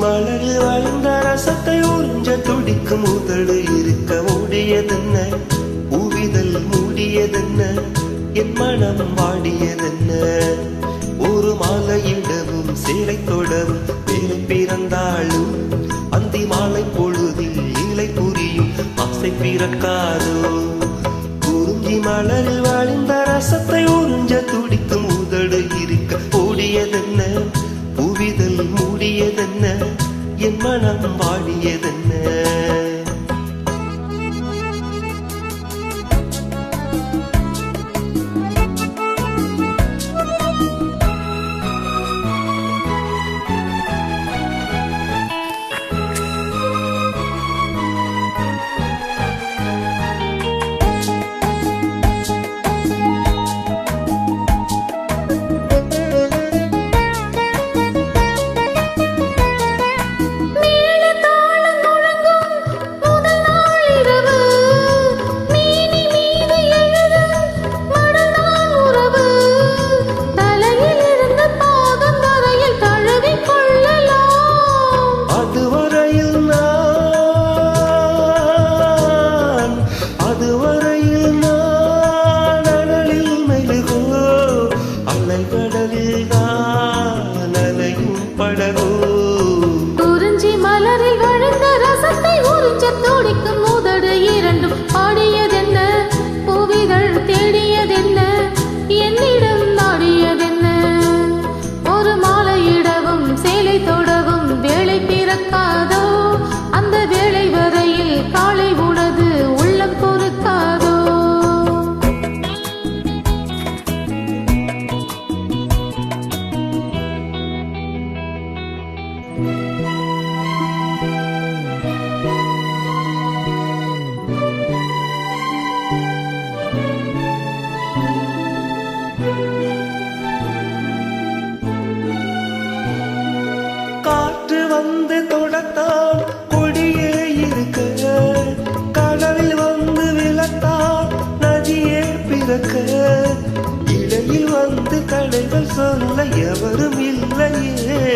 மலரில் மலர் ரசத்தை உறிஞ்ச துடிக்கும் உதடு இருக்க ஓடியதென்ன பூவிதல் மூடியதென்ன? என் மனம் வாடியதென்ன? ஒரு மாலையிடவும் சேலை தொடவும் வேலை பிறந்தாலும் அந்தி மாலை பொழுதில் இலை புரியும் ஆசை பிறக்காதோ? குறிஞ்சி மலரில் வழிந்த ரசத்தை உறிஞ்ச துடிக்கும் உதடு இருக்க ஓடியதென்ன மூடியதென்ன என் மனம் வாடியதென்ன இருக்க கடலில் வந்து விழத்தான் நதியே பிறக்க. இடையில் வந்து கடைகள் சொல்ல எவரும் இல்லையே.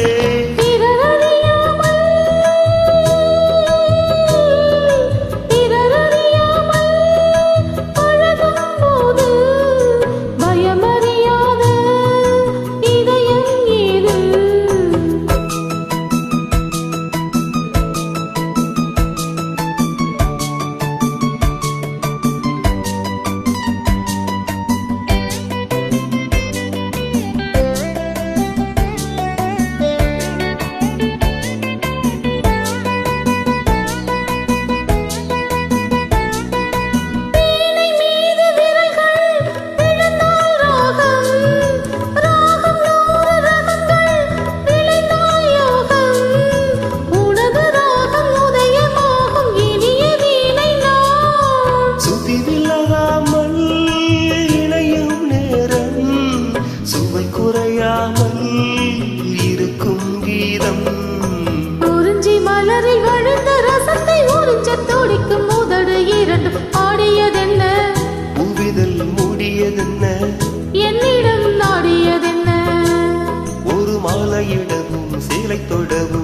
குறையாமல் இருக்கும் கீதம். குறிஞ்சி மலரில் வழிந்த ரசத்தை உறிஞ்சத் துடிக்கும் உதடு இரண்டும் ஆடியதென்ன? புவிதல் மூடியதென்ன? என்னிடம் நாடியதென்ன? ஒரு மாலையிடவும் சேலை தொடவும்